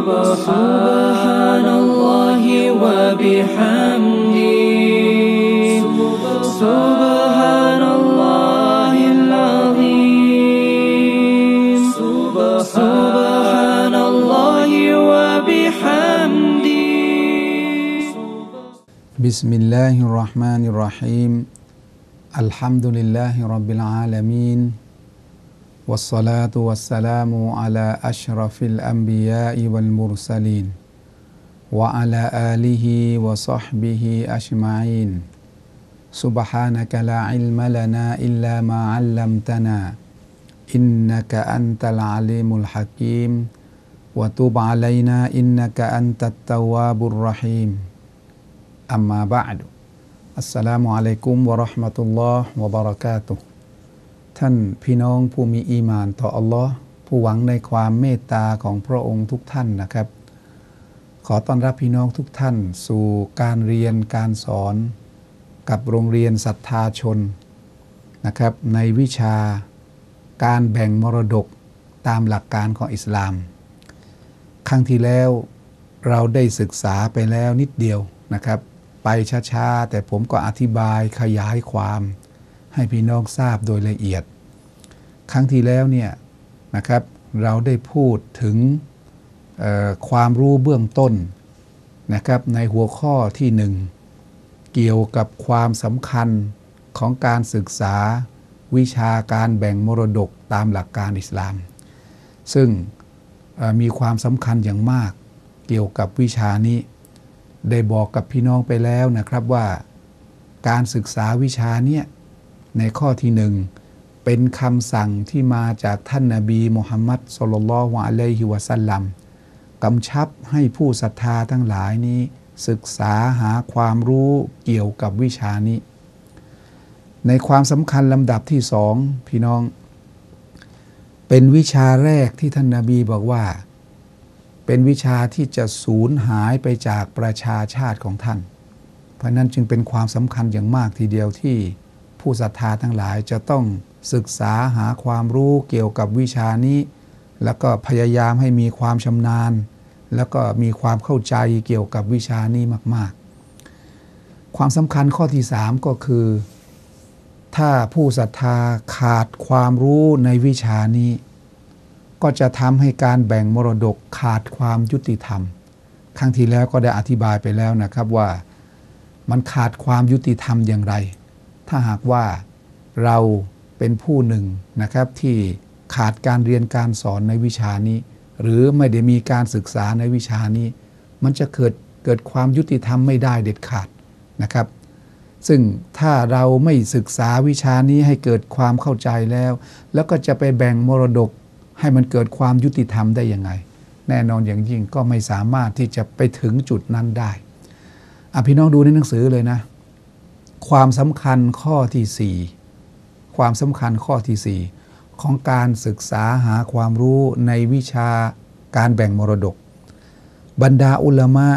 سبحان الله وبحمده. سبحان الله العظيم. سبحان الله وبحمده. بسم الله الرحمن الرحيم. الحمد لله رب العالمين. والصلاة والسلام على أشرف الأنبياء والمرسلين وعلى آله وصحبه أجمعين. سبحانك لا علم لنا إلا ما علمتنا إنك أنت العليم الحكيم. وتب علينا إنك أنت التواب الرحيم. أما بعد السلام عليكم ورحمة الله وبركاته. ท่านพี่น้องผู้มีอีมานต่ออัลลอฮ์ผู้หวังในความเมตตาของพระองค์ทุกท่านนะครับ ขอต้อนรับพี่น้องทุกท่าน สู่การเรียนการสอน กับโรงเรียนศรัทธาชนนะครับในวิชาการแบ่งมรดกตามหลักการของอิสลาม ครั้งที่แล้วเราได้ศึกษาไปแล้วนิดเดียวนะครับ ไปช้าๆ แต่ผมก็อธิบายขยายความ ให้พี่น้องทราบโดยละเอียด ครั้งที่แล้วเนี่ยนะครับเราได้พูดถึงความรู้เบื้องต้นนะครับในหัวข้อที่หนึ่งเกี่ยวกับความสำคัญของการศึกษาวิชาการแบ่งมรดกตามหลักการอิสลาม ซึ่งมีความสำคัญอย่างมากเกี่ยวกับวิชานี้ ได้บอกกับพี่น้องไปแล้วนะครับว่า การศึกษาวิชาเนี้ยในข้อที่หนึ่ง เป็นคำสั่งที่มาจากท่านนาบีมุฮัมมัดสุลลัลลอฮุอะลัยฮิวะสัลลัมกำชับให้ผู้ศรัทธาทั้งหลายนี้ ศึกษาหาความรู้เกี่ยวกับวิชานี้ ในความสำคัญลำดับที่สองพี่น้อง เป็นวิชาแรกที่ท่านนาบีบอกว่า เป็นวิชาที่จะสูญหายไปจากประชาชาติของท่าน เพราะนั้นจึงเป็นความสำคัญอย่างมากทีเดียวที่ผู้ศรัทธาทั้งหลายจะต้อง ศึกษาหาความรู้เกี่ยวกับวิชานี้ แล้วก็พยายามให้มีความชำนาญ แล้วก็มีความเข้าใจเกี่ยวกับวิชานี้มาก ๆ ความสำคัญข้อที่สามก็คือ ถ้าผู้ศรัทธาขาดความรู้ในวิชานี้ ก็จะทำให้การแบ่งมรดกขาดความยุติธรรม ครั้งที่แล้วก็ได้อธิบายไปแล้วนะครับว่ามันขาดความยุติธรรมอย่างไร ถ้าหากว่าเรา เป็นผู้หนึ่งนะครับที่ขาดการเรียนการสอนในวิชานี้ หรือไม่ได้มีการศึกษาในวิชานี้ มันจะเกิดเกิดความยุติธรรมไม่ได้เด็ดขาดนะครับ ซึ่งถ้าเราไม่ศึกษาวิชานี้ให้เกิดความเข้าใจแล้ว แล้วก็จะไปแบ่งมรดกให้มันเกิดความยุติธรรมได้ยังไง แน่นอนอย่างยิ่งก็ไม่สามารถที่จะไปถึงจุดนั้นได้อพี่น้องดูในหนังสือเลยนะ ความสำคัญข้อที่4 ความสำคัญข้อที่ 4 ของการศึกษาหาความรู้ในวิชาการแบ่งมรดก บรรดาอุลามะ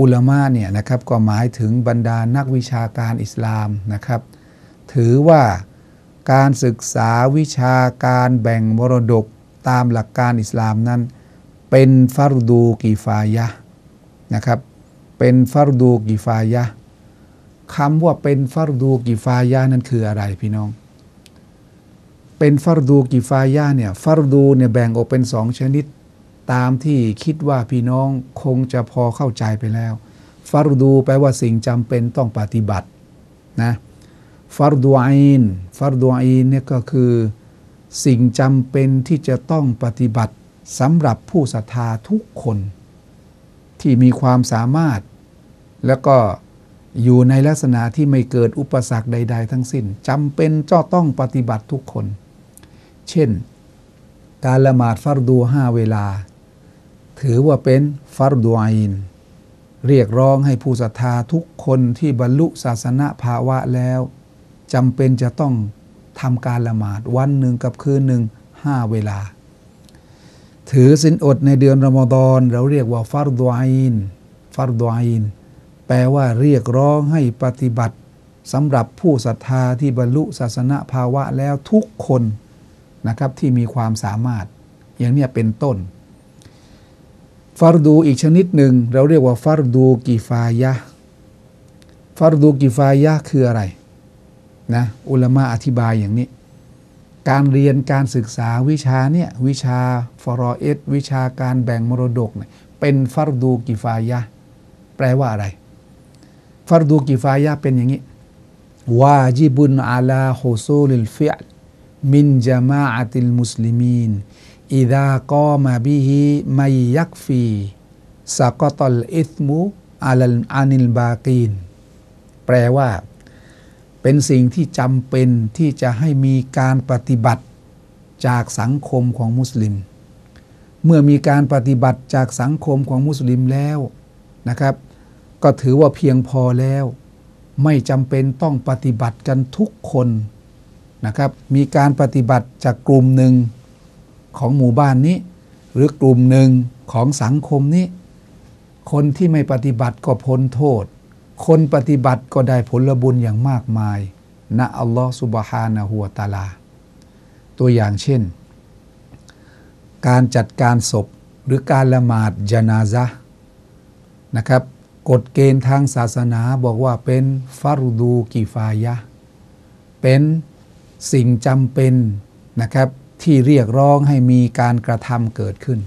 อุลามะเนี่ยนะครับก็หมายถึงบรรดานักวิชาการอิสลามนะครับ ถือว่าการศึกษาวิชาการแบ่งมรดกตามหลักการอิสลามนั้น เป็นฟารดูกีฟายะนะครับ เป็นฟารดูกีฟายะคำว่าเป็นฟารดูกีฟายะนั้นคืออะไรพี่น้อง เป็นฟารดูกีฟายะเนี่ยฟารดูเนี่ยแบ่งออกเป็นสองชนิด ตามที่คิดว่าพี่น้องคงจะพอเข้าใจไปแล้วฟารดูแปลว่าสิ่งจำเป็นต้องปฏิบัตินะฟารดูอินฟารดูอินเนี่ยก็คือสิ่งจำเป็นที่จะต้องปฏิบัติสำหรับผู้ศรัทธาทุกคน ที่มีความสามารถ แล้วก็อยู่ในลักษณะที่ไม่เกิดอุปสรรคใด ๆ ทั้งสิ้นจำเป็นจะต้องปฏิบัติทุกคน เช่น การละหมาดฟารดูห้าเวลา ถือว่าเป็นฟารดูอิน เรียกร้องให้ผู้ศรัทธาทุกคนที่บรรลุศาสนภาวะแล้วจำเป็นจะต้องทำการละหมาดวันหนึ่งกับคืนหนึ่งห้าเวลา ถือสินอดในเดือนรอมฎอนเราเรียกว่าฟารดูอินฟารดูอินแปลว่าเรียกร้องให้ปฏิบัติสำหรับผู้ศรัทธาที่บรรลุศาสนภาวะแล้วทุกคน นะครับที่มีความสามารถอย่างเนี้ยเป็นต้นฟัรดูอีกชนิดหนึ่งเราเรียกว่าฟัรดูกิฟายะฟัรดูกิฟายะคืออะไรนะอุลามะอธิบายอย่างนี้ การเรียนการศึกษาวิชาเนี่ยวิชาฟรอเอสวิชาการแบ่งมรดกเนี่ยเป็นฟัรดูกิฟายะแปลว่าอะไรฟัรดูกิฟายะเป็นอย่างนี้วาจิบุนอาลาฮุซูลิลฟิอล มินจามาอะติลมุสลิมีนอิดากอมาบิฮิมัยยักฟีสกตลอิธมุอาลอานิลบากีน แปลว่า เป็นสิ่งที่จำเป็นที่จะให้มีการปฏิบัติจากสังคมของมุสลิม เมื่อมีการปฏิบัติจากสังคมของมุสลิมแล้วนะครับ ก็ถือว่าเพียงพอแล้ว ไม่จำเป็นต้องปฏิบัติกันทุกคน นะครับ มีการปฏิบัติจากกลุ่มหนึ่งของหมู่บ้านนี้ หรือกลุ่มหนึ่งของสังคมนี้ คนที่ไม่ปฏิบัติก็พ้นโทษ คนปฏิบัติก็ได้ผลบุญอย่างมากมายนะอัลลอฮฺสุบฮานะฮัวตาลา ตัวอย่างเช่น การจัดการศพหรือการละหมาดจนาซะนะครับกฎเกณฑ์ทางศาสนาบอกว่าเป็นฟารุดูกิฟายะ เป็น สิ่งจำเป็นนะครับที่เรียกร้องให้มีการกระทำเกิดขึ้น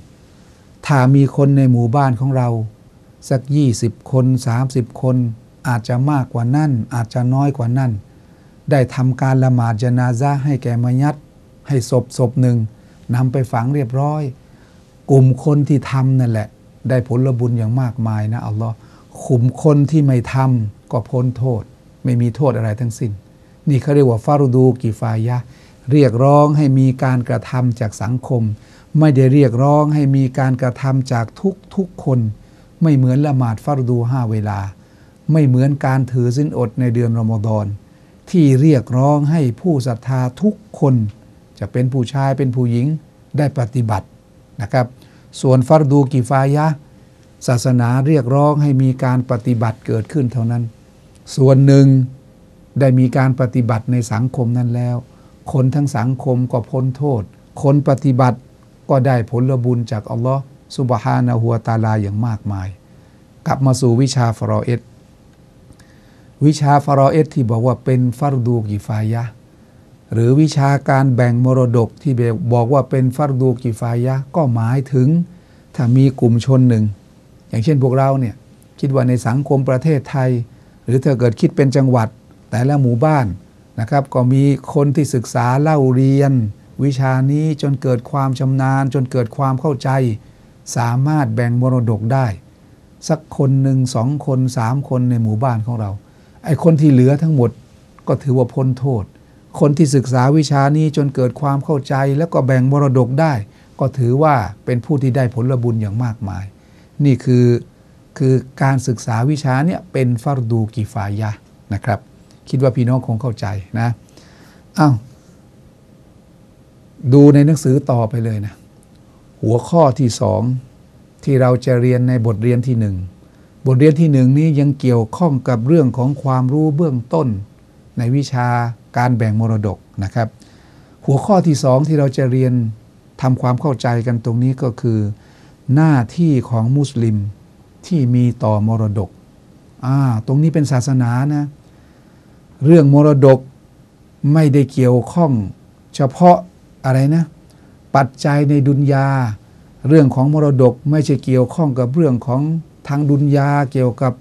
ถ้ามีคนในหมู่บ้านของเรา สัก 20 คน 30 คน อาจจะมากกว่านั่น อาจจะน้อยกว่านั่น ได้ทำการละหมาดจนาซะให้แก่มายัดให้ศพศพหนึ่งนำไปฝังเรียบร้อย กลุ่มคนที่ทำนั่นแหละ ได้ผลบุญอย่างมากมายนะอัลลอฮ์ขุมคนที่ไม่ทำก็พ้นโทษ ไม่มีโทษอะไรทั้งสิ้น นี่เขาเรียกว่าฟารุดูกิฟายะ เรียกร้องให้มีการกระทำจากสังคม ไม่ได้เรียกร้องให้มีการกระทำจากทุกทุกคน ไม่เหมือนละหมาดฟารุดูห้าเวลา ไม่เหมือนการถือสินอดในเดือนรอมฎอนที่เรียกร้องให้ผู้ศรัทธาทุกคน จะเป็นผู้ชายเป็นผู้หญิงได้ปฏิบัตินะครับ ส่วนฟารดูกิฟายะ ศาสนาเรียกร้องให้มีการปฏิบัติเกิดขึ้นเท่านั้น ส่วนหนึ่ง ได้มีการปฏิบัติในสังคมนั้นแล้ว คนทั้งสังคมก็พ้นโทษ คนปฏิบัติก็ได้ผลบุญจากอัลลอฮ์สุบฮานะฮัวตาลาอย่างมากมาย กลับมาสู่วิชาฟรอเอสวิชาฟรอเอสที่บอกว่าเป็นฟารดูกิฟายะหรือวิชาการแบ่งมรดกที่บอกว่าเป็นฟารดูกิฟายะก็หมายถึงถ้ามีกลุ่มชนหนึ่ง อย่างเช่นพวกเราเนี่ยคิดว่าในสังคมประเทศไทย หรือถ้าเกิดคิดเป็นจังหวัด แต่ละหมู่บ้านนะครับ ก็มีคนที่ศึกษาเล่าเรียน วิชานี้จนเกิดความชำนาญ จนเกิดความเข้าใจ สามารถแบ่งมรดกได้ สักคนหนึ่งสองคนสามคนในหมู่บ้านของเราไอ้คนที่เหลือทั้งหมดก็ถือว่าพ้นโทษ คนที่ศึกษาวิชานี้จนเกิดความเข้าใจ แล้วก็แบ่งมรดกได้ ก็ถือว่าเป็นผู้ที่ได้ผลบุญอย่างมากมาย นี่คือคือการศึกษาวิชาเนี่ยเป็นฟารดูกิฟายะนะครับ คิดว่าพี่น้องคงเข้าใจนะอ้าวดูในหนังสือต่อไปเลยนะ หัวข้อที่สองที่เราจะเรียนในบทเรียนที่หนึ่งบทเรียนที่หนึ่งนี้ยังเกี่ยวข้องกับเรื่องของความรู้เบื้องต้น ในวิชาการแบ่งมรดกนะครับ หัวข้อที่สองที่เราจะเรียนทำความเข้าใจกันตรงนี้ก็คือ หน้าที่ของมุสลิมที่มีต่อมรดกอ่าตรงนี้เป็นศาสนานะ เรื่องมรดกไม่ได้เกี่ยวข้อง เฉพาะอะไรนะ ปัจจัยในดุนยา เรื่องของมรดกไม่ใช่เกี่ยวข้องกับเรื่องของทางดุนยาเกี่ยวกับ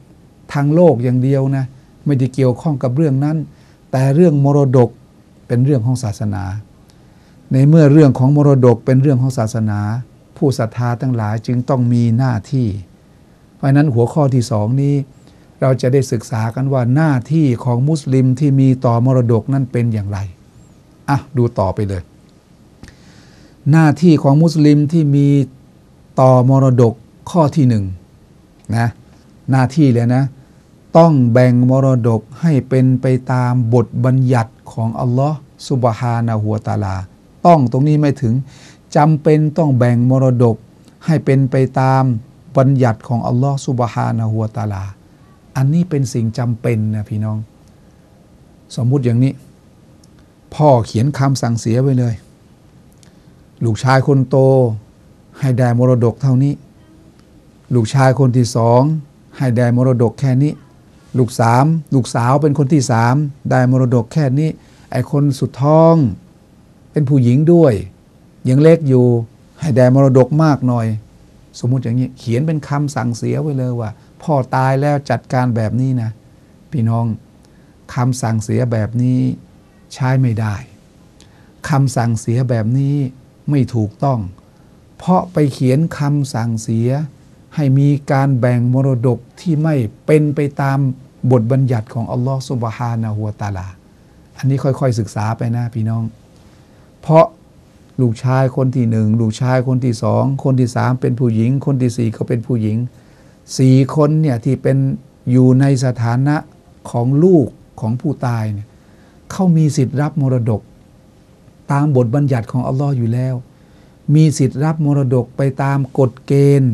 ทางโลกอย่างเดียวนะไม่ได้เกี่ยวข้องกับเรื่องนั้น แต่เรื่องมรดกเป็นเรื่องของศาสนา ในเมื่อเรื่องของมรดกเป็นเรื่องของศาสนา ผู้ศรัทธาทั้งหลายจึงต้องมีหน้าที่ เพราะนั้นหัวข้อที่สองนี้ เราจะได้ศึกษากันว่าหน้าที่ของมุสลิมที่มีต่อมรดกนั้นเป็นอย่างไร อะ ดูต่อไปเลย หน้าที่ของมุสลิมที่มีต่อมรดกข้อที่หนึ่งนะหน้าที่เลยนะ ต้องแบ่งมรดกให้เป็นไปตามบทบัญญัติของอัลลอฮ์สุบฮานะหัวตาลา ต้องตรงนี้ไม่ถึงจำเป็นต้องแบ่งมรดกให้เป็นไปตามบัญญัติของอัลลอฮ์สุบฮานะหัวตาลา อันนี้เป็นสิ่งจำเป็นนะพี่น้อง สมมุติอย่างนี้ พ่อเขียนคำสั่งเสียไว้เลย ลูกชายคนโต ให้ได้มรดกเท่านี้ ลูกชายคนที่สอง ให้ได้มรดกแค่นี้ ลูกสามลูกสาวเป็นคนที่สามได้มรดกแค่นี้ ไอ้คนสุดท้อง เป็นผู้หญิงด้วย ยังเล็กอยู่ ให้ได้มรดกมากหน่อย สมมุติอย่างนี้ เขียนเป็นคำสั่งเสียไว้เลยว่า พ่อตายแล้วจัดการแบบนี้นะ พี่น้องคำสั่งเสียแบบนี้ใช้ไม่ได้คำสั่งเสียแบบนี้ไม่ถูกต้อง เพราะไปเขียนคำสั่งเสีย ให้มีการแบ่งมรดกที่ไม่เป็นไปตามบทบัญญัติของอัลลอฮฺสุบฮานะฮัวตาลา อันนี้ค่อยๆศึกษาไปนะพี่น้อง เพราะลูกชายคนที่หนึ่งลูกชายคนที่สองคนที่สามเป็นผู้หญิง คนที่สี่ก็เป็นผู้หญิง สี่คนเนี่ยที่เป็นอยู่ในสถานะของลูกของผู้ตายเนี่ยเขามีสิทธิ์รับมรดก ตามบทบัญญัติของอัลลอฮ์อยู่แล้ว มีสิทธิ์รับมรดกไปตามกฎเกณฑ์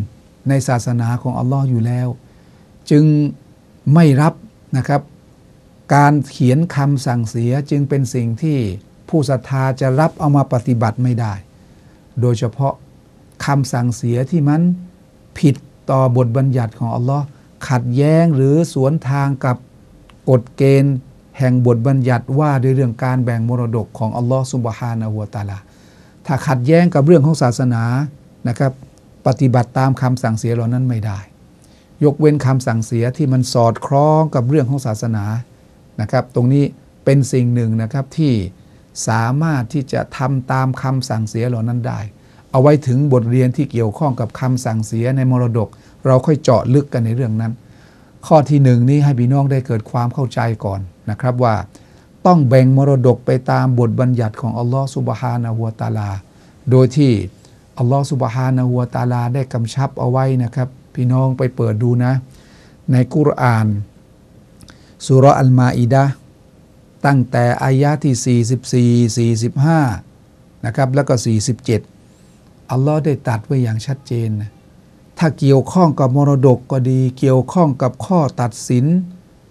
ในศาสนาของอัลลอฮ์อยู่แล้ว จึงไม่รับนะครับ การเขียนคำสั่งเสียจึงเป็นสิ่งที่ผู้ศรัทธาจะรับเอามาปฏิบัติไม่ได้ โดยเฉพาะคำสั่งเสียที่มันผิด ต่อบทบัญญัติของอัลลอฮ์ขัดแย้งหรือสวนทางกับกฎเกณฑ์ แห่งบทบัญญัติว่าด้วยเรื่องการแบ่งมรดกของอัลลอฮ์สุบฮานะฮัวตาลาถ้าขัดแย้งกับเรื่องของศาสนานะครับปฏิบัติตามคำสั่งเสียเหล่านั้นไม่ได้ ยกเว้นคำสั่งเสียที่มันสอดคล้องกับเรื่องของศาสนานะครับ ตรงนี้เป็นสิ่งหนึ่งนะครับที่สามารถที่จะทำตามคำสั่งเสียเหล่านั้นได้ เอาไว้ถึงบทเรียนที่เกี่ยวข้องกับคำสั่งเสียในมรดก เราค่อยเจาะลึกกันในเรื่องนั้น ข้อที่หนึ่งนี้ให้พี่น้องได้เกิดความเข้าใจก่อนนะครับว่า ต้องแบ่งมรดกไปตามบทบัญญัติของอัลลอฮฺสุบฮานะฮัวตาลา โดยที่อัลลอฮฺสุบฮานะฮัวตาลาได้กำชับเอาไว้นะครับ พี่น้องไปเปิดดูนะ ในกุรานสุรอัลมาอิดะตั้งแต่อายะที่ 44 45 นะครับ แล้วก็ 47 อัลลอฮ์ได้ตัดไว้อย่างชัดเจน ถ้าเกี่ยวข้องกับมรดกก็ดี เกี่ยวข้องกับข้อตัดสิน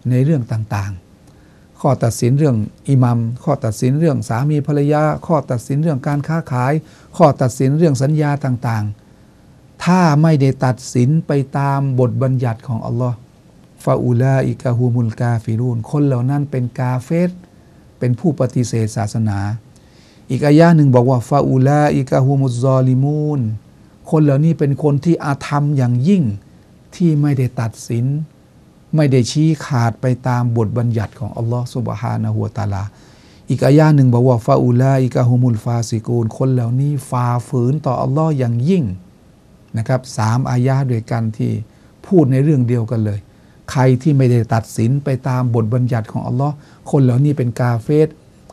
ในเรื่องต่างๆ ข้อตัดสินเรื่องอิมัม ข้อตัดสินเรื่องสามีภรรยา ข้อตัดสินเรื่องการค้าขาย ข้อตัดสินเรื่องสัญญาต่างๆ ถ้าไม่ได้ตัดสินไปตามบทบัญญัติของอัลลอฮ์ฟาอูลาอิกาฮูมุลกาฟิรูนคนเหล่านั้นเป็นกาเฟสเป็นผู้ปฏิเสธศาสนา อีกอายะหนึ่งบอกว่าฟาอูลาอิกาฮูมุซอลิมูนคนเหล่านี้เป็นคนที่อาธรรมอย่างยิ่งที่ไม่ได้ตัดสิน ไม่ได้ชี้ขาดไปตามบทบัญญัติของอัลลอฮ์สุบฮานะฮัวตาลา อีกอายะหนึ่งบอกว่าฟาอูลาอิกาฮูมุลฟาซิกูนคนเหล่านี้ฝ่าฝืนต่ออัลลอฮ์อย่างยิ่งนะครับสามอายะด้วยกันที่พูดในเรื่องเดียวกันเลย ใครที่ไม่ได้ตัดสินไปตามบทบัญญัติของอัลลอฮ์คนเหล่านี้เป็นกาเฟส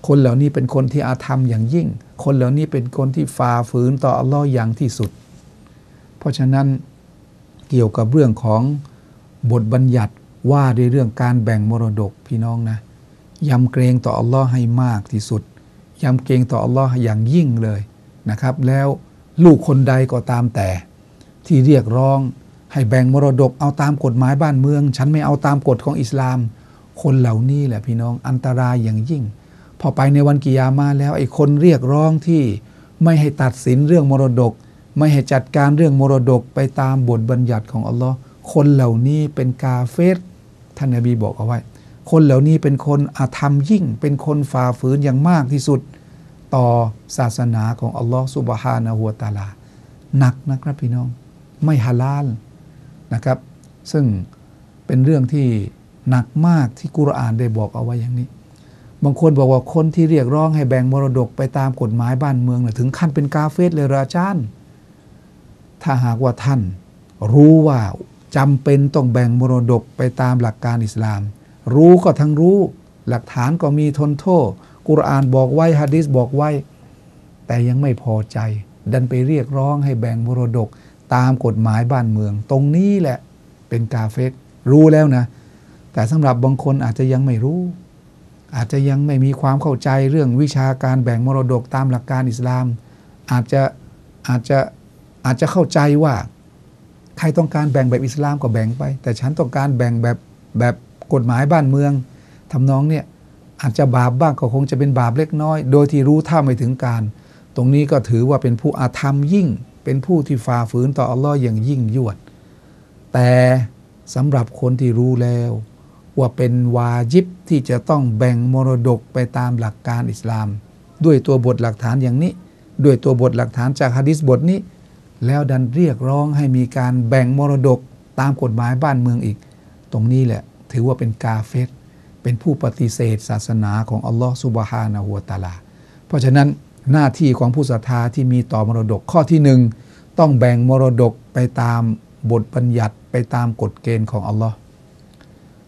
คนเหล่านี้เป็นคนที่อาธรรมอย่างยิ่ง คนเหล่านี้เป็นคนที่ฝ่าฝืนต่ออัลลอฮ์อย่างที่สุด เพราะฉะนั้นเกี่ยวกับเรื่องของบทบัญญัติว่าด้วยเรื่องการแบ่งมรดกพี่น้องนะยำเกรงต่ออัลลอฮ์ให้มากที่สุดยำเกรงต่ออัลลอฮ์อย่างยิ่งเลยนะครับ แล้วลูกคนใดก็ตามแต่ ที่เรียกร้องให้แบ่งมรดกเอาตามกฎหมายบ้านเมือง ฉันไม่เอาตามกฎของอิสลาม คนเหล่านี้แหละพี่น้องอันตรายอย่างยิ่ง พอไปในวันกิยามาแล้วไอ้คนเรียกร้องที่ไม่ให้ตัดสินเรื่องมรดก ไม่ให้จัดการเรื่องมรดกไปตามบทบัญญัติของอัลลอฮ์คนเหล่านี้เป็นกาเฟสท่านนบีบอกเอาไว้ คนเหล่านี้เป็นคนอาธรรมยิ่ง เป็นคนฝ่าฝืนอย่างมากที่สุด ต่อศาสนาของอัลลอฮ์สุบฮานะฮัวตาลาหนักนะครับพี่น้อง ไม่ฮาลาลนะครับ ซึ่งเป็นเรื่องที่หนักมากที่กุรอานได้บอกเอาไว้อย่างนี้ บางคนบอกว่าคนที่เรียกร้องให้แบ่งมรดกไปตามกฎหมายบ้านเมืองนะถึงขั้นเป็นกาเฟสเลยราชานถ้าหากว่าท่านรู้ว่าจำเป็นต้องแบ่งมรดกไปตามหลักการอิสลาม รู้ก็ทั้งรู้ หลักฐานก็มีทนโทษ กุรอานบอกไว้ฮะดิษบอกไว้ แต่ยังไม่พอใจ ดันไปเรียกร้องให้แบ่งมรดกตามกฎหมายบ้านเมือง ตรงนี้แหละเป็นกาเฟสรู้แล้วนะ แต่สำหรับบางคนอาจจะยังไม่รู้ อาจจะยังไม่มีความเข้าใจเรื่องวิชาการแบ่งมรดกตามหลักการอิสลาม อาจจะอาจจะอาจจะเข้าใจว่า ใครต้องการแบ่งแบบอิสลามก็แบ่งไป แต่ฉันต้องการแบ่งแบบแบบกฎหมายบ้านเมืองทำนองเนี่ยอาจจะบาปบ้างก็คงจะเป็นบาปเล็กน้อย โดยที่รู้ท่าไม่ถึงการ ตรงนี้ก็ถือว่าเป็นผู้อาธรรมยิ่ง เป็นผู้ที่ฝ่าฝืนต่ออัลลอฮ์อย่างยิ่งยวด แต่สำหรับคนที่รู้แล้ว ว่าเป็นวาจิบที่จะต้องแบ่งมรดกไปตามหลักการอิสลาม ด้วยตัวบทหลักฐานอย่างนี้ ด้วยตัวบทหลักฐานจากฮะดิษบทนี้ แล้วดันเรียกร้องให้มีการแบ่งมรดกตามกฎหมายบ้านเมืองอีก ตรงนี้แหละถือว่าเป็นกาเฟตเป็นผู้ปฏิเสธศาสนาของอัลลอฮ์สุบฮานะฮูวะตาลา เพราะฉะนั้นหน้าที่ของผู้ศรัทธาที่มีต่อมรดกข้อที่หนึ่งต้องแบ่งมรดกไปตามบทบัญญัติไปตามกฎเกณฑ์ของอัลลอฮ์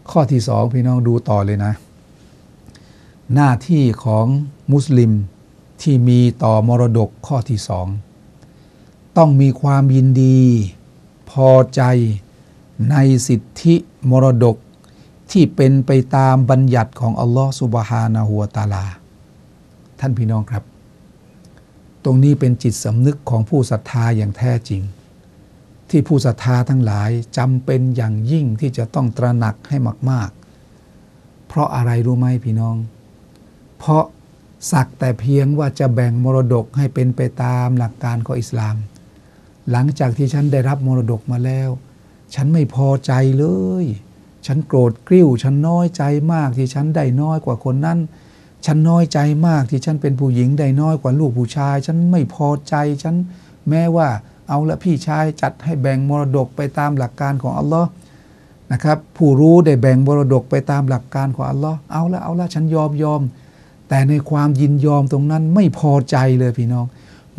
ข้อที่สองพี่น้องดูต่อเลยนะ หน้าที่ของมุสลิมที่มีต่อมรดกข้อที่สองต้องมีความยินดี พอใจในสิทธิมรดกที่เป็นไปตามบัญญัติของอัลลอฮ์สุบฮานะฮูวตาลา ท่านพี่น้องครับ ตรงนี้เป็นจิตสำนึกของผู้ศรัทธาอย่างแท้จริง ที่ผู้ศรัทธาทั้งหลายจำเป็นอย่างยิ่งที่จะต้องตระหนักให้มาก ๆ เพราะอะไรรู้ไหมพี่น้อง เพราะสักแต่เพียงว่าจะแบ่งมรดกให้เป็นไปตามหลักการของอิสลาม หลังจากที่ฉันได้รับมรดกมาแล้ว ฉันไม่พอใจเลย ฉันโกรธกริ้ว ฉันน้อยใจมากที่ฉันได้น้อยกว่าคนนั้น ฉันน้อยใจมากที่ฉันเป็นผู้หญิงได้น้อยกว่าลูกผู้ชาย ฉันไม่พอใจ ฉันแม้ว่า เอาละพี่ชายจัดให้แบ่งมรดกไปตามหลักการของอัลลอฮ์นะครับผู้รู้ได้แบ่งมรดกไปตามหลักการของอัลลอฮ์เอาละเอาละฉันยอมยอม แต่ในความยินยอมตรงนั้นไม่พอใจเลยพี่น้อง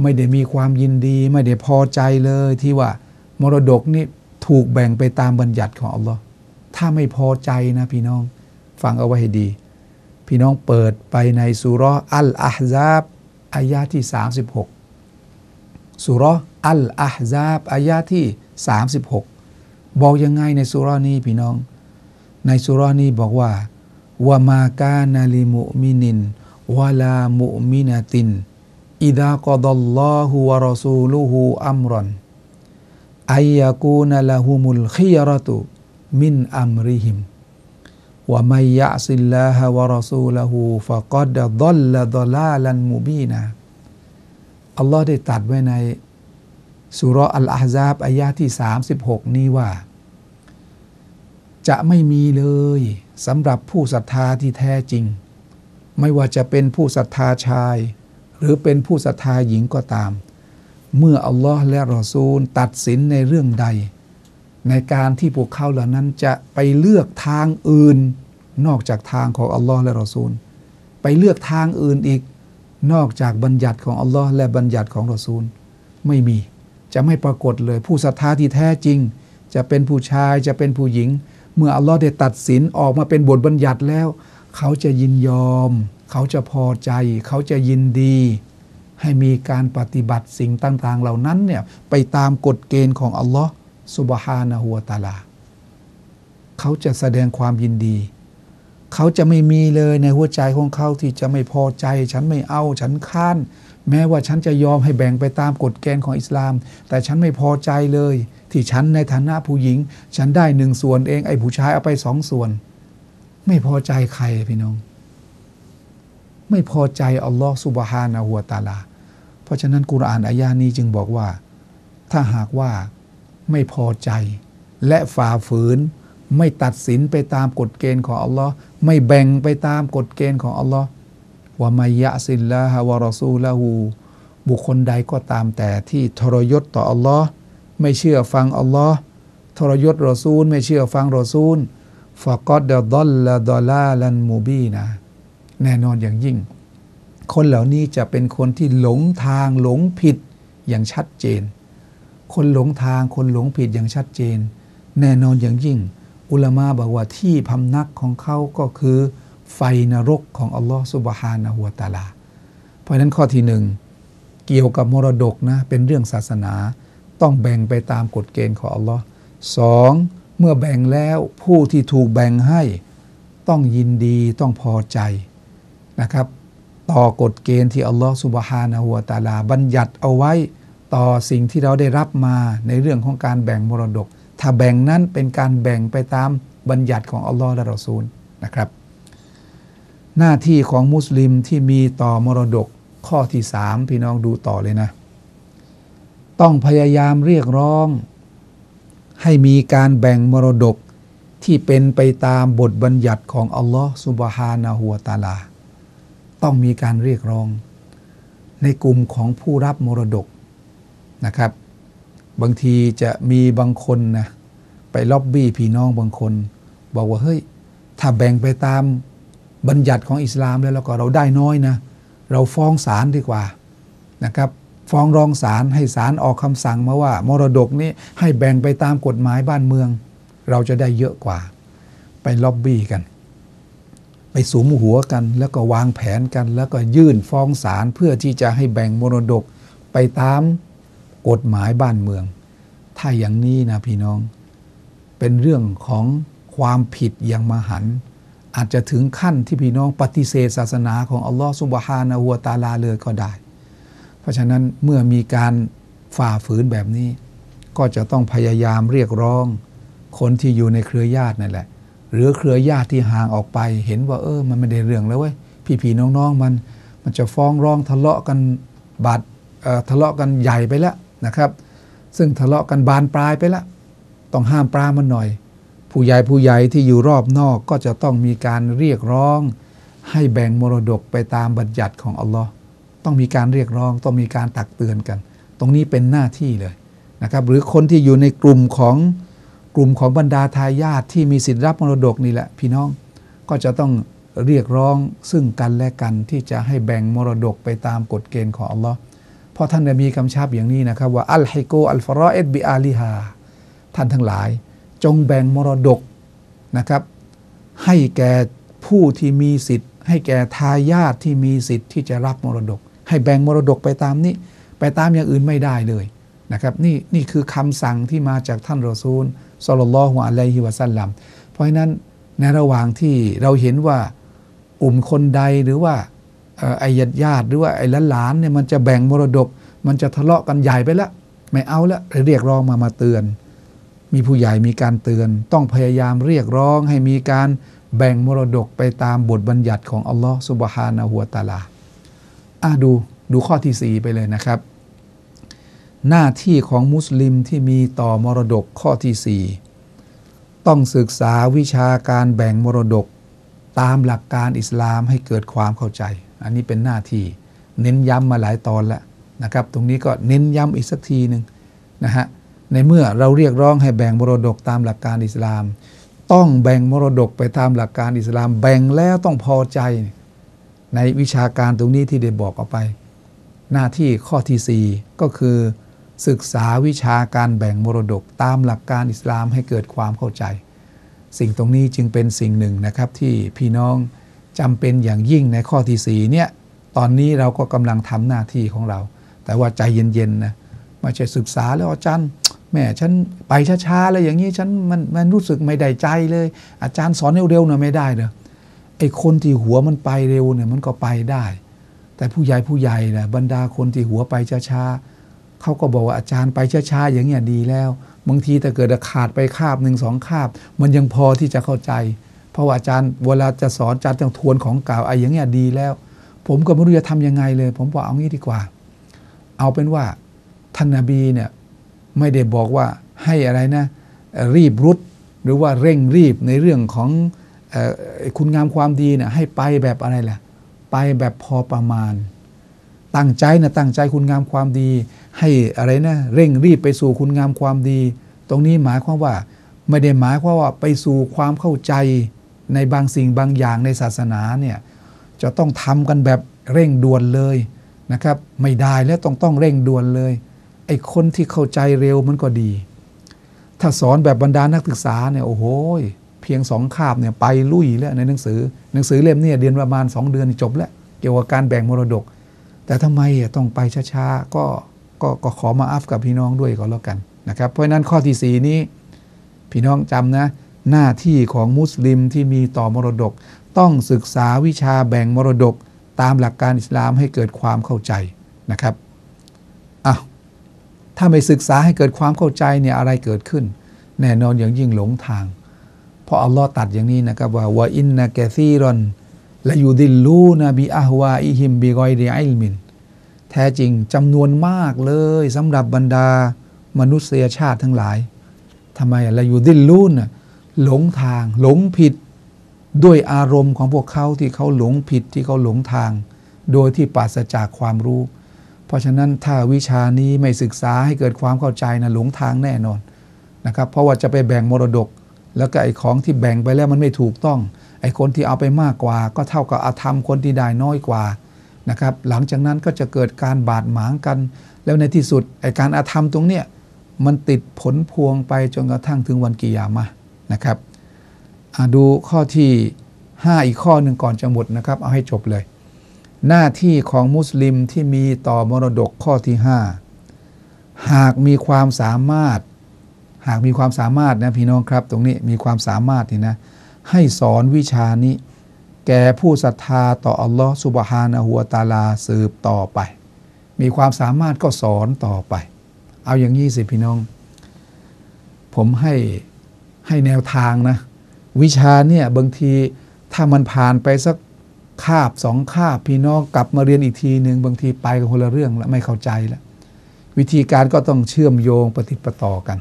ไม่ได้มีความยินดี ไม่ได้พอใจเลยที่ว่ามรดกนี่ถูกแบ่งไปตามบัญญัติของอัลลอฮ์ถ้าไม่พอใจนะพี่น้องฟังเอาไว้ให้ดี พี่น้องเปิดไปในสุรอัลอาฮซาบอายาที่ 36 สุรอัลอาฮซาบอายาที่ 36 บอกยังไงในสุรนี้พี่น้อง ในสุรนี้บอกว่าวามากานาลิมุมินินวะลามุมินาตินอิดากอดัลลอฮุวะรอซูลุฮุอัมรอนอัยยากูนละฮุมุลขียรตุมินอัมริฮิมว่าไม่ยะสิลลาฮะวะรอซูลหูฟะกอดดอลละดอลาลันมูบีนะ อัลลอฮ์ได้ตัดไว้ในสุรอัลอาฮซาบอายาที่ 36 นี้ว่า จะไม่มีเลยสำหรับผู้ศรัทธาที่แท้จริง ไม่ว่าจะเป็นผู้ศรัทธาชาย หรือเป็นผู้ศรัทธาหญิงก็ตาม เมื่ออัลลอฮ์และรอซูลตัดสินในเรื่องใด ในการที่พวกเขาเหล่านั้นจะไปเลือกทางอื่น นอกจากทางของอัลลอฮ์และรอซูล ไปเลือกทางอื่นอีก นอกจากบัญญัติของอัลลอฮ์และบัญญัติของรอซูล ไม่มีจะไม่ปรากฏเลย ผู้ศรัทธาที่แท้จริง จะเป็นผู้ชายจะเป็นผู้หญิง เมื่ออัลลอฮ์ได้ตัดสินออกมาเป็นบทบัญญัติแล้ว เขาจะยินยอม เขาจะพอใจ เขาจะยินดี ให้มีการปฏิบัติสิ่งต่าง ๆ เหล่านั้นเนี่ยไปตามกฎเกณฑ์ของอัลลอฮ์สุบฮานะฮูวะตาลา เขาจะแสดงความยินดี เขาจะไม่มีเลยในหัวใจของเขาที่จะไม่พอใจ ฉันไม่เอาฉันค้าน แม้ว่าฉันจะยอมให้แบ่งไปตามกฎเกณฑ์ของอิสลาม แต่ฉันไม่พอใจเลย ที่ฉันในฐานะผู้หญิง ฉันได้หนึ่งส่วนเองไอ้ผู้ชายเอาไปสองส่วน ไม่พอใจใครพี่น้อง ไม่พอใจอัลลอฮ์สุบฮานะฮูวตาลา เพราะฉะนั้นกุรอานอายานี้จึงบอกว่า ถ้าหากว่าไม่พอใจและฝ่าฝืน ไม่ตัดสินไปตามกฎเกณฑ์ของอัลลอฮ์ไม่แบ่งไปตามกฎเกณฑ์ของอัลลอฮ์ว่าไมยะซิลลาฮะวะรอซูละหูบุคคลใดก็ตามแต่ที่ทรยศต่ออัลลอฮ์ไม่เชื่อฟังอัลลอฮ์ทรยศรอซูล ไม่เชื่อฟังรอซูลฟะกอดดดอลละดอลาลันมูบีนะ แน่นอนอย่างยิ่ง คนเหล่านี้จะเป็นคนที่หลงทางหลงผิดอย่างชัดเจน คนหลงทางคนหลงผิดอย่างชัดเจน แน่นอนอย่างยิ่ง อุลามาบอกว่าที่พำนักของเขาก็คือ ไฟนรกของอัลลอฮ์สุบฮานะฮุวตาลา เพราะนั้นข้อที่หนึ่งเกี่ยวกับมรดกนะเป็นเรื่องศาสนา ต้องแบ่งไปตามกฎเกณฑ์ของอัลลอฮ์สองเมื่อแบ่งแล้วผู้ที่ถูกแบ่งให้ ต้องยินดีต้องพอใจนะครับ ต่อกฎเกณฑ์ที่อัลลอฮ์สุบฮานะฮุวตาลา บัญญัติเอาไว้ต่อสิ่งที่เราได้รับมาในเรื่องของการแบ่งมรดก ถ้าแบ่งนั้นเป็นการแบ่งไปตามบัญญัติของอัลลอฮ์และรอซูลนะครับ หน้าที่ของมุสลิมที่มีต่อมรดกข้อที่สามพี่น้องดูต่อเลยนะ ต้องพยายามเรียกร้อง ให้มีการแบ่งมรดกที่เป็นไปตามบทบัญญัติของอัลลอฮ์สุบฮานะฮัวตาลา ต้องมีการเรียกร้อง ในกลุ่มของผู้รับมรดกนะครับ บางทีจะมีบางคนนะไปล็อบบี้พี่น้องบางคน บอกว่าเฮ้ย ถ้าแบ่งไปตามบัญญัติของอิสลามแล้วแล้วก็เราได้น้อยนะ เราฟ้องศาลดีกว่านะครับ ฟ้องร้องศาลให้ศาลออกคำสั่งมาว่า มรดกนี้ให้แบ่งไปตามกฎหมายบ้านเมือง เราจะได้เยอะกว่า ไปล็อบบี้กัน ไปสูมหัวกัน แล้วก็วางแผนกัน แล้วก็ยื่นฟ้องศาลเพื่อที่จะให้แบ่งมรดกไปตาม กฎหมายบ้านเมือง ถ้าอย่างนี้นะพี่น้อง เป็นเรื่องของความผิดอย่างมหัน อาจจะถึงขั้นที่พี่น้องปฏิเสธศาสนาของอัลลอฮฺสุบฮานะฮัวตาลาเลยก็ได้ เพราะฉะนั้นเมื่อมีการฝ่าฝืนแบบนี้ ก็จะต้องพยายามเรียกร้อง คนที่อยู่ในเครือญาตินั่นแหละ หรือเครือญาติที่ห่างออกไป เห็นว่าเออมันไม่ได้เรื่องแล้วเว้ยพี่ๆน้องๆมัน มันจะฟ้องร้องทะเลาะกันบาดทะเลาะกันใหญ่ไปแล้ว นะครับ ซึ่งทะเลาะกันบานปลายไปแล้วต้องห้ามปรามันหน่อย ผู้ใหญ่ผู้ใหญ่ที่อยู่รอบนอกก็จะต้องมีการเรียกร้อง ให้แบ่งมรดกไปตามบัญญัติของอัลลอฮ์ต้องมีการเรียกร้องต้องมีการตักเตือนกัน ตรงนี้เป็นหน้าที่เลยนะครับหรือคนที่อยู่ในกลุ่มของกลุ่มของบรรดาทายาทที่มีสิทธิรับมรดกนี่แหละ พี่น้องก็จะต้องเรียกร้องซึ่งกันและกันที่จะให้แบ่งมรดกไปตามกฎเกณฑ์ของอัลลอฮ์ เพราะท่านมีคำชับอย่างนี้นะครับว่าอัลฮิโกอัลฟารอเอดบิอาลิฮาท่านทั้งหลาย จงแบ่งมรดกนะครับ ให้แก่ผู้ที่มีสิทธิ์ ให้แก่ทายาทที่มีสิทธิ์ที่จะรับมรดก ให้แบ่งมรดกไปตามนี้ ไปตามอย่างอื่นไม่ได้เลยนะครับนี่นี่คือคำสั่งที่มาจากท่านรอซูลสลลัลลอฮุอะลัยฮิวะสัลลัมเพราะฉะนั้นในระหว่างที่เราเห็นว่ากลุ่มคนใดหรือว่า ไอ้ญาติญาติหรือว่าไอ้หลานเนี่ยมันจะแบ่งมรดก มันจะทะเลาะกันใหญ่ไปแล้วไม่เอาละเรียกร้องมามาเตือน มีผู้ใหญ่มีการเตือน ต้องพยายามเรียกร้องให้มีการแบ่งมรดกไปตามบทบัญญัติของอัลลอฮ์สุบฮานะฮัวตาลาอะดูดูข้อที่ 4 ไปเลยนะครับ หน้าที่ของมุสลิมที่มีต่อมรดกข้อที่ 4 ต้องศึกษาวิชาการแบ่งมรดกตามหลักการอิสลามให้เกิดความเข้าใจ อันนี้เป็นหน้าที่ เน้นย้ำมาหลายตอนแล้วนะครับ ตรงนี้ก็เน้นย้ำอีกสักทีหนึ่งนะฮะในเมื่อเราเรียกร้องให้แบ่งมรดกตามหลักการอิสลาม ต้องแบ่งมรดกไปตามหลักการอิสลาม แบ่งแล้วต้องพอใจ ในวิชาการตรงนี้ที่ได้บอกเอาไป หน้าที่ข้อที่ 4 ก็คือ ศึกษาวิชาการแบ่งมรดกตามหลักการอิสลามให้เกิดความเข้าใจ สิ่งตรงนี้จึงเป็นสิ่งหนึ่งนะครับที่พี่น้อง จำเป็นอย่างยิ่งในข้อที่4เนี่ยตอนนี้เราก็กำลังทำหน้าที่ของเรา แต่ว่าใจเย็นๆนะไม่ใช่ศึกษาแล้วอาจารย์แม่ฉันไปช้าๆแล้วอย่างนี้ฉันมันมันรู้สึกไม่ได้ใจเลย อาจารย์สอนเร็วๆนะไม่ได้เนอะไอ้คนที่หัวมันไปเร็วเนี่ยมันก็ไปได้ แต่ผู้ใหญ่ผู้ใหญ่นะบรรดาคนที่หัวไปช้าๆเขาก็บอกว่าอาจารย์ไปช้าๆอย่างเงี้ยดีแล้ว บางทีถ้าเกิดขาดไปคาบหนึ่งสองคาบ มันยังพอที่จะเข้าใจ เพราะว่าอาจารย์เวลาจะสอนอาจารย์ต้องทวนของเก่าไอ้อย่างเงี้ยดีแล้ว ผมก็ไม่รู้จะทำยังไงเลย ผมบอกเอางี้ดีกว่า เอาเป็นว่าท่านนาบีเนี่ยไม่ได้บอกว่าให้อะไรนะ รีบรุดหรือว่าเร่งรีบในเรื่องของอคุณงามความดีเนี่ยให้ไปแบบอะไรล่ะ ไปแบบพอประมาณ ตั้งใจนะตั้งใจคุณงามความดี ให้อะไรนะเร่งรีบไปสู่คุณงามความดี ตรงนี้หมายความว่าไม่ได้หมายความว่าไปสู่ความเข้าใจ ในบางสิ่งบางอย่างในศาสนาเนี่ยจะต้องทำกันแบบเร่งด่วนเลยนะครับ ไม่ได้แล้วต้องต้องเร่งด่วนเลยไอ้คนที่เข้าใจเร็วมันก็ดี ถ้าสอนแบบบรรดานักศึกษาเนี่ยโอ้โหเพียงสองคาบเนี่ยไปลุยแล้วในหนังสือ หนังสือเล่มนี้เรียนประมาณ 2 เดือนจบแล้วเกี่ยวกับการแบ่งมรดก แต่ทำไมต้องไปช้าๆก็ก็ก็ขอมาอัฟกับพี่น้องด้วยก็แล้วกันนะครับ เพราะฉะนั้นข้อที่ 4 นี้ พี่น้องจำนะ หน้าที่ของมุสลิมที่มีต่อมรดก ต้องศึกษาวิชาแบ่งมรดกตามหลักการอิสลามให้เกิดความเข้าใจนะครับอ้าวถ้าไม่ศึกษาให้เกิดความเข้าใจเนี่ยอะไรเกิดขึ้น แน่นอนอย่างยิ่งหลงทาง เพราะอัลลอฮ์ตัดอย่างนี้นะครับว่าวอินนะแกซีรอนและยูดิลลูนบีอาฮวาอิฮิมบีกอยดีไอลมิน แท้จริงจำนวนมากเลยสำหรับบรรดามนุษยชาติทั้งหลายทำไมละอยู่ดิ้นลุ่น หลงทาง หลงผิดด้วยอารมณ์ของพวกเขาที่เขาหลงผิดที่เขาหลงทาง โดยที่ปราศจากความรู้ เพราะฉะนั้นถ้าวิชานี้ไม่ศึกษาให้เกิดความเข้าใจนะหลงทางแน่นอนนะครับ เพราะว่าจะไปแบ่งมรดก แล้วก็ไอ้ของที่แบ่งไปแล้วมันไม่ถูกต้อง ไอ้คนที่เอาไปมากกว่า ก็เท่ากับอาธรรมคนที่ได้น้อยกว่านะครับ หลังจากนั้นก็จะเกิดการบาดหมางกัน แล้วในที่สุดไอ้การอาธรรมตรงเนี้ยมันติดผลพวงไปจนกระทั่งถึงวันกิยามะ นะครับดูข้อที่ 5 อีกข้อหนึ่งก่อนจะหมดนะครับ เอาให้จบเลย หน้าที่ของมุสลิมที่มีต่อมรดกข้อที่ 5 หากมีความสามารถ หากมีความสามารถนะพี่น้องครับ ตรงนี้มีความสามารถนี่นะให้สอนวิชานี้ แก่ผู้ศรัทธาต่ออัลลอฮฺสุบฮานะฮัวตาลาสืบต่อไป มีความสามารถก็สอนต่อไป เอาอย่างนี้สิพี่น้อง ผมให้ ให้แนวทางนะ วิชาเนี่ยบางทีถ้ามันผ่านไปสักคาบสองคาบพี่น้องกลับมาเรียนอีกทีหนึ่งบางทีไปกับคนละเรื่องแล้วไม่เข้าใจแล้ววิธีการก็ต้องเชื่อมโยงปฏิปต่อกัน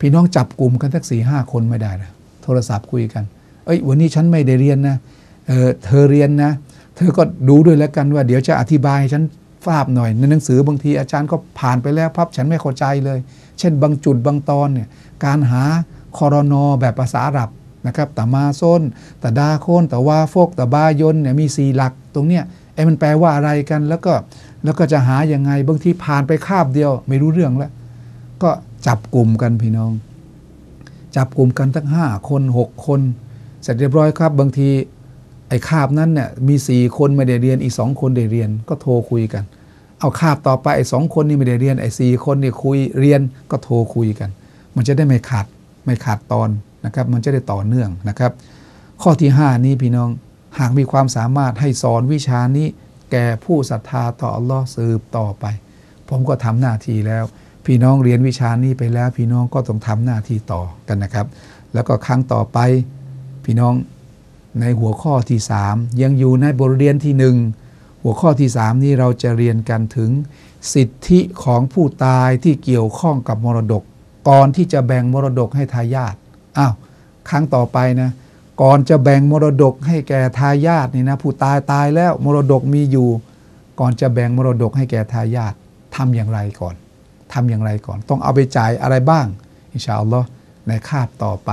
พี่น้องจับกลุ่มกันสักสี่ห้าคนไม่ได้นะโทรศัพท์คุยกัน เอ้ยวันนี้ฉันไม่ได้เรียนนะเออเธอเรียนนะ เธอก็ดูด้วยแล้วกันว่าเดี๋ยวจะอธิบายฉันทราบหน่อย ในหนังสือบางทีอาจารย์ก็ผ่านไปแล้วพับฉันไม่เข้าใจเลย เช่นบางจุดบางตอนเนี่ยการหา คอรนอแบบภาษาอาหรับนะครับตะมาส้นตดาโคนตะวาฟกตะบายนเนี่ยมีสี่หลักตรงเนี้ยไอ้มันแปลว่าอะไรกันแล้วก็แล้วก็จะหายังไงบางทีผ่านไปคาบเดียว ไม่รู้เรื่องแล้ว ก็จับกลุ่มกันพี่น้อง จับกลุ่มกันทั้งห้าคนหกคน เสร็จเรียบร้อยครับ บางทีไอ้คาบนั้นเนี่ยมีสี่คนไม่ได้เรียนอีกสองคนได้เรียน ก็โทรคุยกัน เอาคาบต่อไปไอ้สองคนนี่ไม่ได้เรียนไอ้สี่คนนี่คุยเรียนก็โทรคุยกัน มันจะได้ไม่ขาด ไม่ขาดตอนนะครับมันจะได้ต่อเนื่องนะครับ ข้อที่ 5 นี้พี่น้องหากมีความสามารถให้สอนวิชานี้ แก่ผู้ศรัทธาต่ออัลลอฮ์สืบต่อไป ผมก็ทำหน้าที่แล้ว พี่น้องเรียนวิชานี้ไปแล้ว พี่น้องก็ต้องทำหน้าที่ต่อกันนะครับ แล้วก็ครั้งต่อไปพี่น้องในหัวข้อที่ 3 ยังอยู่ในบทเรียนที่ 1 หัวข้อที่ 3 นี้เราจะเรียนกันถึงสิทธิของผู้ตายที่เกี่ยวข้องกับมรดก ก่อนที่จะแบ่งมรดกให้ทายาทอ้าวครั้งต่อไปนะก่อนจะแบ่งมรดกให้แก่ทายาทนี่นะผู้ตายตายแล้วมรดกมีอยู่ ก่อนจะแบ่งมรดกให้แก่ทายาททำอย่างไรก่อนทำอย่างไรก่อน ต้องเอาไปจ่ายอะไรบ้าง อินชาอัลลอฮ์ในคาบต่อไป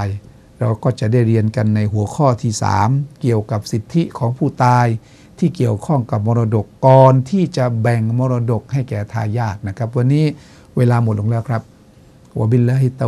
เราก็จะได้เรียนกันในหัวข้อที่ 3 เกี่ยวกับสิทธิของผู้ตายที่เกี่ยวข้องกับมรดกก่อนที่จะแบ่งมรดกให้แก่ทายาทนะครับ วันนี้เวลาหมดลงแล้วครับ วะบิลลาฮิตตา